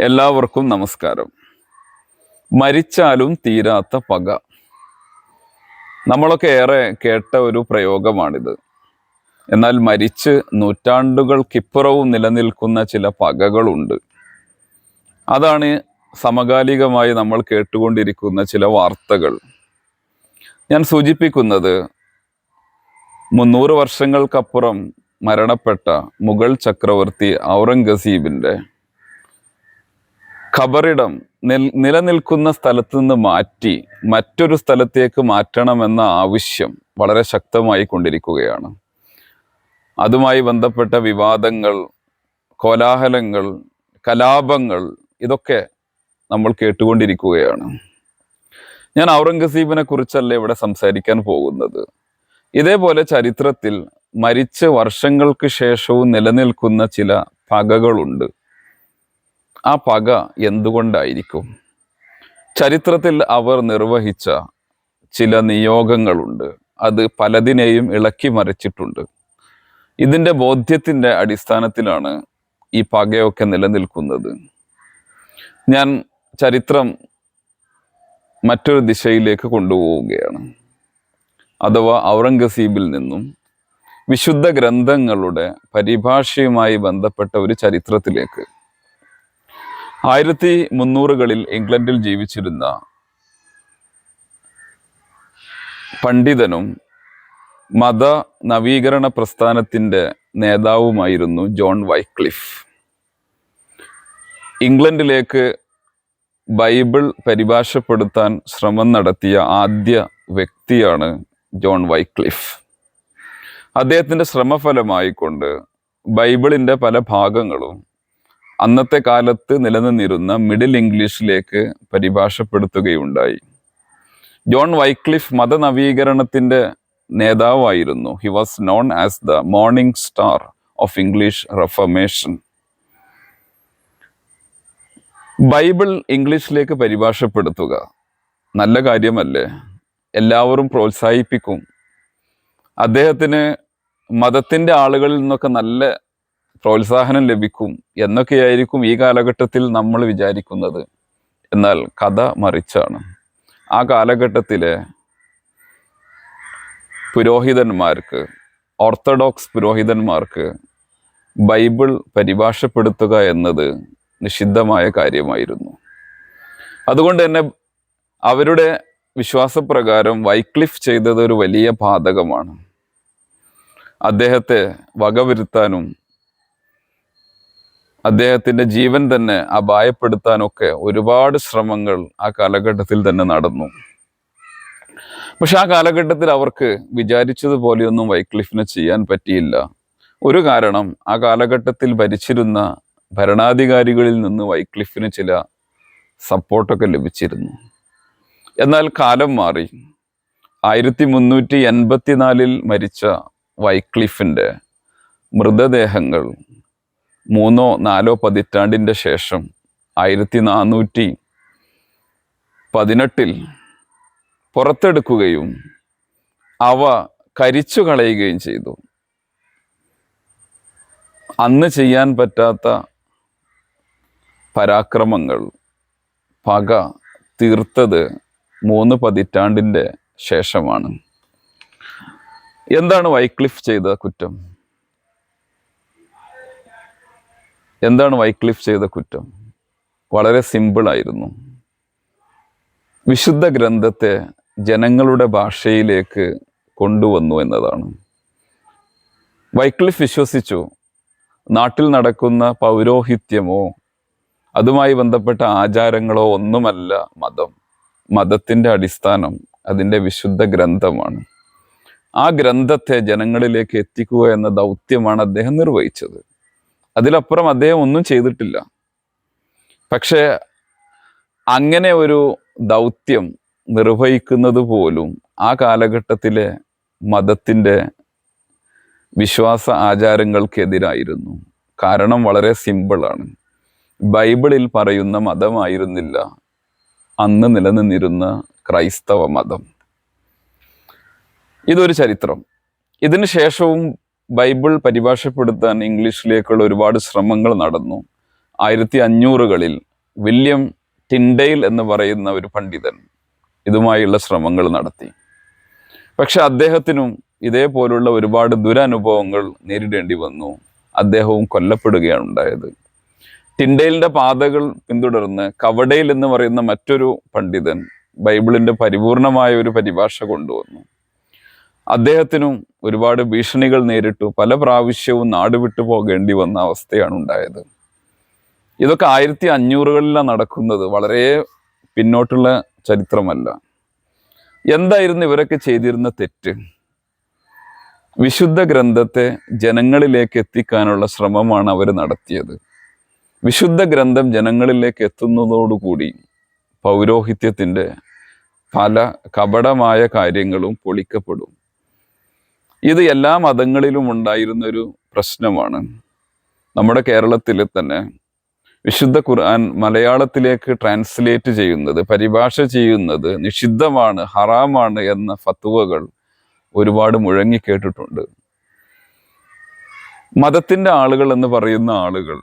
എല്ലാവർക്കും നമസ്കാരം. മരിച്ചാലും തീരാത്ത പക. നമ്മളൊക്കെ ഏറെ കേട്ട ഒരു പ്രയോഗമാണിത്. എന്നാൽ മരിച്ച് നൂറ്റാണ്ടുകൾക്കിപ്പുറവും നിലനിൽക്കുന്ന ചില പകകളുണ്ട്. അതാണ് സമകാലികമായി നമ്മൾ കേട്ടുകൊണ്ടിരിക്കുന്ന ചില വാർത്തകൾ. ഞാൻ സൂചിപ്പിക്കുന്നത് മുന്നൂറ് വർഷങ്ങൾക്കപ്പുറം മരണപ്പെട്ട മുഗൾ ചക്രവർത്തി ഔറംഗസീബിന്റെ ഖബറിടം നിൽ നിലനിൽക്കുന്ന സ്ഥലത്ത് നിന്ന് മാറ്റി മറ്റൊരു സ്ഥലത്തേക്ക് മാറ്റണമെന്ന ആവശ്യം വളരെ ശക്തമായി കൊണ്ടിരിക്കുകയാണ്. അതുമായി ബന്ധപ്പെട്ട വിവാദങ്ങൾ കോലാഹലങ്ങൾ കലാപങ്ങൾ ഇതൊക്കെ നമ്മൾ കേട്ടുകൊണ്ടിരിക്കുകയാണ്. ഞാൻ ഔറംഗസീബിനെ കുറിച്ചല്ല ഇവിടെ സംസാരിക്കാൻ പോകുന്നത്? ഇതേപോലെ ചരിത്രത്തിൽ മരിച്ച് വർഷങ്ങൾക്ക് ശേഷവും നിലനിൽക്കുന്ന ചില പകകളുണ്ട്. ആ പക എന്തുകൊണ്ടായിരിക്കും? ചരിത്രത്തിൽ അവർ നിർവഹിച്ച ചില നിയോഗങ്ങളുണ്ട്. അത് പലതിനെയും ഇളക്കി മറിച്ചിട്ടുണ്ട്. ഇതിന്റെ ബോധ്യത്തിന്റെ അടിസ്ഥാനത്തിലാണ് ഈ പകയൊക്കെ നിലനിൽക്കുന്നത്. ഞാൻ ചരിത്രം മറ്റൊരു ദിശയിലേക്ക് കൊണ്ടുപോവുകയാണ്. അഥവാ ഔറംഗസീബിൽ നിന്നും വിശുദ്ധ ഗ്രന്ഥങ്ങളുടെ പരിഭാഷയുമായി ബന്ധപ്പെട്ട ഒരു ചരിത്രത്തിലേക്ക്. ആയിരത്തി മുന്നൂറുകളിൽ ഇംഗ്ലണ്ടിൽ ജീവിച്ചിരുന്ന പണ്ഡിതനും മത നവീകരണ പ്രസ്ഥാനത്തിന്റെ നേതാവുമായിരുന്നു ജോൺ വൈക്ലിഫ്. ഇംഗ്ലണ്ടിലേക്ക് ബൈബിൾ പരിഭാഷപ്പെടുത്താൻ ശ്രമം നടത്തിയ ആദ്യ വ്യക്തിയാണ് ജോൺ വൈക്ലിഫ്. അദ്ദേഹത്തിന്റെ ശ്രമഫലമായിക്കൊണ്ട് ബൈബിളിന്റെ പല ഭാഗങ്ങളും അന്നത്തെ കാലത്ത് നിലനിന്നിരുന്ന മിഡിൽ ഇംഗ്ലീഷിലേക്ക് പരിഭാഷപ്പെടുത്തുകയുണ്ടായി. ജോൺ വൈക്ലിഫ് മതനവീകരണത്തിന്റെ നേതാവായിരുന്നു. He was known as the morning star of English reformation Bible ഇംഗ്ലീഷിലേക്ക് പരിഭാഷപ്പെടുത്തുക നല്ല കാര്യമല്ലേ? എല്ലാവരും പ്രോത്സാഹിപ്പിക്കും. അദ്ദേഹത്തിന് മതത്തിന്റെ ആളുകളിൽ നിന്നൊക്കെ നല്ല പ്രോത്സാഹനം ലഭിക്കും എന്നൊക്കെയായിരിക്കും ഈ കാലഘട്ടത്തിൽ നമ്മൾ വിചാരിക്കുന്നത്. എന്നാൽ കഥ മറിച്ചാണ്. ആ കാലഘട്ടത്തിലെ പുരോഹിതന്മാർക്ക് ഓർത്തഡോക്സ് പുരോഹിതന്മാർക്ക് ബൈബിൾ പരിഭാഷപ്പെടുത്തുക എന്നത് നിഷിദ്ധമായ കാര്യമായിരുന്നു. അതുകൊണ്ട് തന്നെ അവരുടെ വിശ്വാസപ്രകാരം വൈക്ലിഫ് ചെയ്തത് ഒരു വലിയ പാതകമാണ്. അദ്ദേഹത്തെ വകവരുത്താനും അദ്ദേഹത്തിന്റെ ജീവൻ തന്നെ അപായപ്പെടുത്താനൊക്കെ ഒരുപാട് ശ്രമങ്ങൾ ആ കാലഘട്ടത്തിൽ തന്നെ നടന്നു. പക്ഷെ ആ കാലഘട്ടത്തിൽ അവർക്ക് വിചാരിച്ചതുപോലെയൊന്നും വൈക്ലിഫിന് ചെയ്യാൻ പറ്റിയില്ല. ഒരു കാരണം ആ കാലഘട്ടത്തിൽ ഭരിച്ചിരുന്ന ഭരണാധികാരികളിൽ നിന്ന് വൈക്ലിഫിന് ചില സപ്പോർട്ടൊക്കെ ലഭിച്ചിരുന്നു. എന്നാൽ കാലം മാറി. ആയിരത്തി മുന്നൂറ്റി എൺപത്തിനാലിൽ മരിച്ച വൈക്ലിഫിന്റെ മൃതദേഹങ്ങൾ മൂന്നോ നാലോ പതിറ്റാണ്ടിന്റെ ശേഷം ആയിരത്തി നാനൂറ്റി പതിനെട്ടിൽ പുറത്തെടുക്കുകയും അവ കരിച്ചു കളയുകയും ചെയ്തു. അന്ന് ചെയ്യാൻ പറ്റാത്ത പരാക്രമങ്ങൾ പക തീർത്തത് മൂന്ന് പതിറ്റാണ്ടിന്റെ ശേഷമാണ്. എന്താണ് വൈക്ലിഫ് ചെയ്ത കുറ്റം? എന്താണ് വൈക്ലിഫ് ചെയ്ത കുറ്റം? വളരെ സിമ്പിളായിരുന്നു വിശുദ്ധ ഗ്രന്ഥത്തെ ജനങ്ങളുടെ ഭാഷയിലേക്ക് കൊണ്ടുവന്നു എന്നതാണ്. വൈക്ലിഫ് വിശ്വസിച്ചു നാട്ടിൽ നടക്കുന്ന പൗരോഹിത്യമോ അതുമായി ബന്ധപ്പെട്ട ആചാരങ്ങളോ ഒന്നുമല്ല മതം. മതത്തിന്റെ അടിസ്ഥാനം അതിന്റെ വിശുദ്ധ ഗ്രന്ഥമാണ്. ആ ഗ്രന്ഥത്തെ ജനങ്ങളിലേക്ക് എത്തിക്കുക എന്ന ദൗത്യമാണ് അദ്ദേഹം നിർവഹിച്ചത്. അതിലപ്പുറം അദ്ദേഹം ഒന്നും ചെയ്തിട്ടില്ല. പക്ഷേ അങ്ങനെ ഒരു ദൗത്യം നിർവഹിക്കുന്നത് പോലും ആ കാലഘട്ടത്തിലെ മതത്തിന്റെ വിശ്വാസ ആചാരങ്ങൾക്കെതിരായിരുന്നു. കാരണം വളരെ സിമ്പിളാണ്. ബൈബിളിൽ പറയുന്ന മതമായിരുന്നില്ല. അന്ന് നിലനിന്നിരുന്ന ക്രൈസ്തവ മതം. ഇതൊരു ചരിത്രം. ഇതിന് ശേഷവും ബൈബിൾ പരിഭാഷപ്പെടുത്താൻ ഇംഗ്ലീഷിലേക്കുള്ള ഒരുപാട് ശ്രമങ്ങൾ നടന്നു. ആയിരത്തി അഞ്ഞൂറുകളിൽ വില്യം ടിൻഡെയിൽ എന്ന് പറയുന്ന ഒരു പണ്ഡിതൻ ഇതുമായുള്ള ശ്രമങ്ങൾ നടത്തി. പക്ഷെ അദ്ദേഹത്തിനും ഇതേപോലുള്ള ഒരുപാട് ദുരനുഭവങ്ങൾ നേരിടേണ്ടി വന്നു. അദ്ദേഹവും കൊല്ലപ്പെടുകയാണ് ഉണ്ടായത്. ടിൻഡെയിലിന്റെ പാതകൾ പിന്തുടർന്ന് കവടയിൽ എന്ന് പറയുന്ന മറ്റൊരു പണ്ഡിതൻ ബൈബിളിന്റെ പരിപൂർണമായ ഒരു പരിഭാഷ കൊണ്ടുവന്നു. അദ്ദേഹത്തിനും ഒരുപാട് ഭീഷണികൾ നേരിട്ടു. പല പ്രാവശ്യവും നാട് വിട്ടു പോകേണ്ടി വന്ന അവസ്ഥയാണ് ഉണ്ടായത്. ഇതൊക്കെ ആയിരത്തി അഞ്ഞൂറുകളിലാണ് നടക്കുന്നത്. വളരെ പിന്നോട്ടുള്ള ചരിത്രമല്ല. എന്തായിരുന്നു ഇവരൊക്കെ ചെയ്തിരുന്ന തെറ്റ്? വിശുദ്ധ ഗ്രന്ഥത്തെ ജനങ്ങളിലേക്ക് എത്തിക്കാനുള്ള ശ്രമമാണ് അവർ നടത്തിയത്. വിശുദ്ധ ഗ്രന്ഥം ജനങ്ങളിലേക്ക് എത്തുന്നതോടുകൂടി പൗരോഹിത്യത്തിന്റെ പല കപടമായ കാര്യങ്ങളും പൊളിക്കപ്പെടും. ഇത് എല്ലാ മതങ്ങളിലും ഉണ്ടായിരുന്ന ഒരു പ്രശ്നമാണ്. നമ്മുടെ കേരളത്തിൽ തന്നെ വിശുദ്ധ ഖുർആൻ മലയാളത്തിലേക്ക് ട്രാൻസ്ലേറ്റ് ചെയ്യുന്നത് പരിഭാഷ ചെയ്യുന്നത് നിഷിദ്ധമാണ് ഹറാമാണ് എന്ന ഫത്തുവകൾ ഒരുപാട് മുഴങ്ങി കേട്ടിട്ടുണ്ട് മതത്തിന്റെ ആളുകൾ എന്ന് പറയുന്ന ആളുകൾ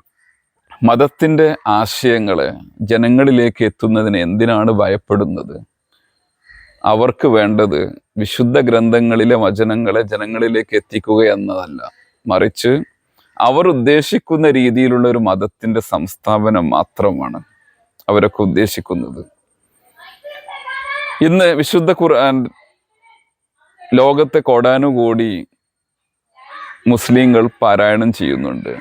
മതത്തിന്റെ ആശയങ്ങളെ ജനങ്ങളിലേക്ക് എത്തുന്നതിന് എന്തിനാണ് ഭയപ്പെടുന്നത്? അവർക്ക് വേണ്ടത് വിശുദ്ധ ഗ്രന്ഥങ്ങളിലെ വചനങ്ങളെ ജനങ്ങളിലേക്ക് എത്തിക്കുക എന്നതല്ല. മറിച്ച് അവർ ഉദ്ദേശിക്കുന്ന രീതിയിലുള്ള ഒരു മതത്തിന്റെ സംസ്ഥാപനം മാത്രമാണ് അവരൊക്കെ ഉദ്ദേശിക്കുന്നത്. ഇന്ന് വിശുദ്ധ ഖുർആൻ ലോകത്തെ കോടാനുകൂടി മുസ്ലിങ്ങൾ പാരായണം ചെയ്യുന്നുണ്ട്.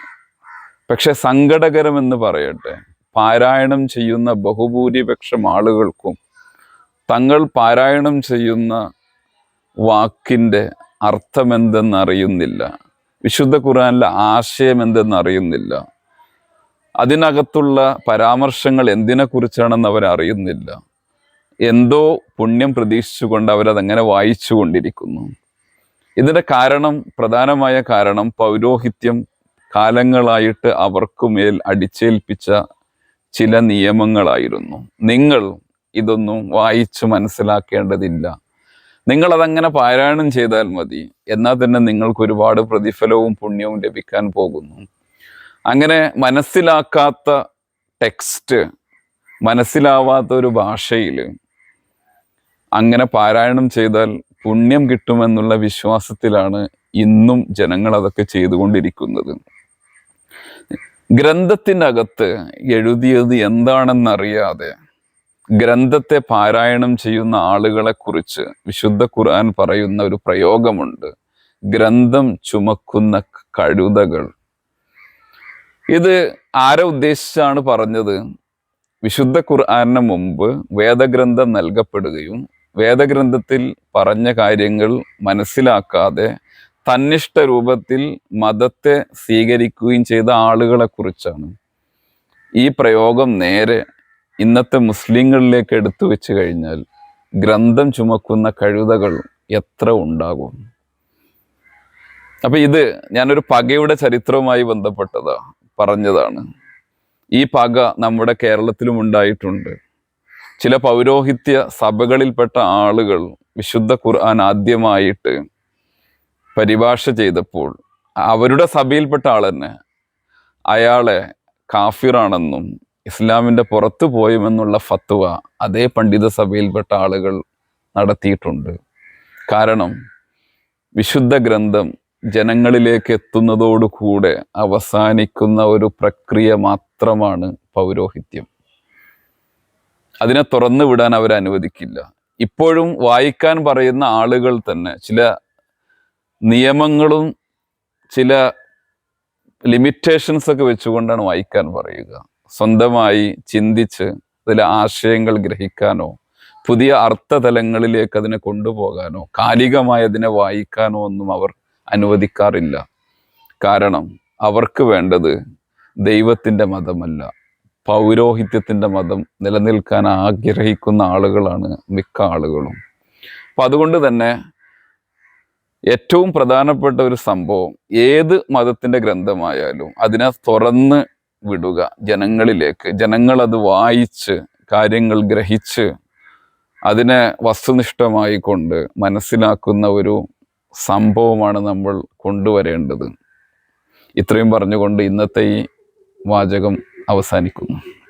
പക്ഷെ സങ്കടകരമെന്ന് പറയട്ടെ പാരായണം ചെയ്യുന്ന ബഹുഭൂരിപക്ഷം ആളുകൾക്കും തങ്ങൾ പാരായണം ചെയ്യുന്ന വാക്കിന്റെ അർത്ഥമെന്തെന്നറിയുന്നില്ല. വിശുദ്ധ ഖുറാനിലെ ആശയം എന്തെന്നറിയുന്നില്ല അതിനകത്തുള്ള പരാമർശങ്ങൾ എന്തിനെക്കുറിച്ചാണെന്ന് അവരറിയുന്നില്ല. എന്തോ പുണ്യം പ്രതീക്ഷിച്ചുകൊണ്ട് അവരതങ്ങനെ വായിച്ചു കൊണ്ടിരിക്കുന്നു ഇതിന്റെ കാരണം പ്രധാനമായ കാരണം പൗരോഹിത്യം കാലങ്ങളായിട്ട് അവർക്കുമേൽ അടിച്ചേൽപ്പിച്ച ചില നിയമങ്ങളായിരുന്നു. നിങ്ങൾ ഇതൊന്നും വായിച്ചു മനസ്സിലാക്കേണ്ടതില്ല. നിങ്ങൾ അതങ്ങനെ പാരായണം ചെയ്താൽ മതി. എന്നാൽ തന്നെ നിങ്ങൾക്ക് ഒരുപാട് പ്രതിഫലവും പുണ്യവും ലഭിക്കാൻ പോകുന്നു. അങ്ങനെ മനസ്സിലാക്കാത്ത ടെക്സ്റ്റ് മനസ്സിലാവാത്ത ഒരു ഭാഷയിൽ അങ്ങനെ പാരായണം ചെയ്താൽ പുണ്യം കിട്ടുമെന്നുള്ള വിശ്വാസത്തിലാണ് ഇന്നും ജനങ്ങൾ അതൊക്കെ ചെയ്തുകൊണ്ടിരിക്കുന്നത്. ഗ്രന്ഥത്തിന്റെ അകത്ത് എഴുതിയത് എന്താണെന്നറിയാതെ ഗ്രന്ഥത്തെ പാരായണം ചെയ്യുന്ന ആളുകളെ കുറിച്ച് വിശുദ്ധ ഖുർആൻ പറയുന്ന ഒരു പ്രയോഗമുണ്ട്. ഗ്രന്ഥം ചുമക്കുന്ന കഴുതകൾ. ഇത് ആരെ ഉദ്ദേശിച്ചാണ് പറഞ്ഞത്? വിശുദ്ധ ഖുർആാനിന് മുമ്പ് വേദഗ്രന്ഥം നൽകപ്പെടുകയും വേദഗ്രന്ഥത്തിൽ പറഞ്ഞ കാര്യങ്ങൾ മനസ്സിലാക്കാതെ തന്നിഷ്ട രൂപത്തിൽ മതത്തെ സ്വീകരിക്കുകയും ചെയ്ത ആളുകളെ കുറിച്ചാണ്. ഈ പ്രയോഗം നേരെ ഇന്നത്തെ മുസ്ലിങ്ങളിലേക്ക് എടുത്തു വെച്ച് കഴിഞ്ഞാൽ ഗ്രന്ഥം ചുമക്കുന്ന കഴുതകൾ എത്ര ഉണ്ടാകും? അപ്പൊ ഇത് ഞാനൊരു പകയുടെ ചരിത്രവുമായി ബന്ധപ്പെട്ടതാ പറഞ്ഞതാണ്. ഈ പക നമ്മുടെ കേരളത്തിലും ഉണ്ടായിട്ടുണ്ട്. ചില പൗരോഹിത്യ സഭകളിൽപ്പെട്ട ആളുകൾ വിശുദ്ധ ഖുർആൻ ആദ്യമായിട്ട് പരിഭാഷ ചെയ്തപ്പോൾ അവരുടെ സഭയിൽപ്പെട്ട ആൾ തന്നെ അയാളെ കാഫിറാണെന്നും ഇസ്ലാമിന്റെ പുറത്തു പോയുമെന്നുള്ള ഫത്വ അതേ പണ്ഡിത സഭയിൽപ്പെട്ട ആളുകൾ നടത്തിയിട്ടുണ്ട്. കാരണം വിശുദ്ധ ഗ്രന്ഥം ജനങ്ങളിലേക്ക് എത്തുന്നതോടുകൂടെ അവസാനിക്കുന്ന ഒരു പ്രക്രിയ മാത്രമാണ് പൗരോഹിത്യം. അതിനെ തുറന്നു വിടാൻ അവർ അനുവദിക്കില്ല. ഇപ്പോഴും വായിക്കാൻ പറയുന്ന ആളുകൾ തന്നെ ചില നിയമങ്ങളും ചില ലിമിറ്റേഷൻസ് ഒക്കെ വെച്ചുകൊണ്ടാണ് വായിക്കാൻ പറയുക. സ്വന്തമായി ചിന്തിച്ച് അതിലെ ആശയങ്ങൾ ഗ്രഹിക്കാനോ പുതിയ അർത്ഥതലങ്ങളിലേക്ക് അതിനെ കൊണ്ടുപോകാനോ കാലികമായി അതിനെ വായിക്കാനോ ഒന്നും അവർ അനുവദിക്കാറില്ല. കാരണം അവർക്ക് വേണ്ടത് ദൈവത്തിന്റെ മതമല്ല. പൗരോഹിത്യത്തിന്റെ മതം നിലനിൽക്കാൻ ആഗ്രഹിക്കുന്ന ആളുകളാണ് മിക്ക ആളുകളും. അപ്പം അതുകൊണ്ട് തന്നെ ഏറ്റവും പ്രധാനപ്പെട്ട ഒരു സംഭവം ഏത് മതത്തിന്റെ ഗ്രന്ഥമായാലും അതിനെ തുറന്ന് വിടുക. ജനങ്ങളിലേക്ക് ജനങ്ങൾ അത് വായിച്ച് കാര്യങ്ങൾ ഗ്രഹിച്ച് അതിനെ വസ്തുനിഷ്ഠമായി കൊണ്ട് മനസ്സിലാക്കുന്ന ഒരു സംഭവമാണ് നമ്മൾ കൊണ്ടുവരേണ്ടത്. ഇത്രയും പറഞ്ഞുകൊണ്ട് ഇന്നത്തെ ഈ വാചകം അവസാനിക്കുന്നു.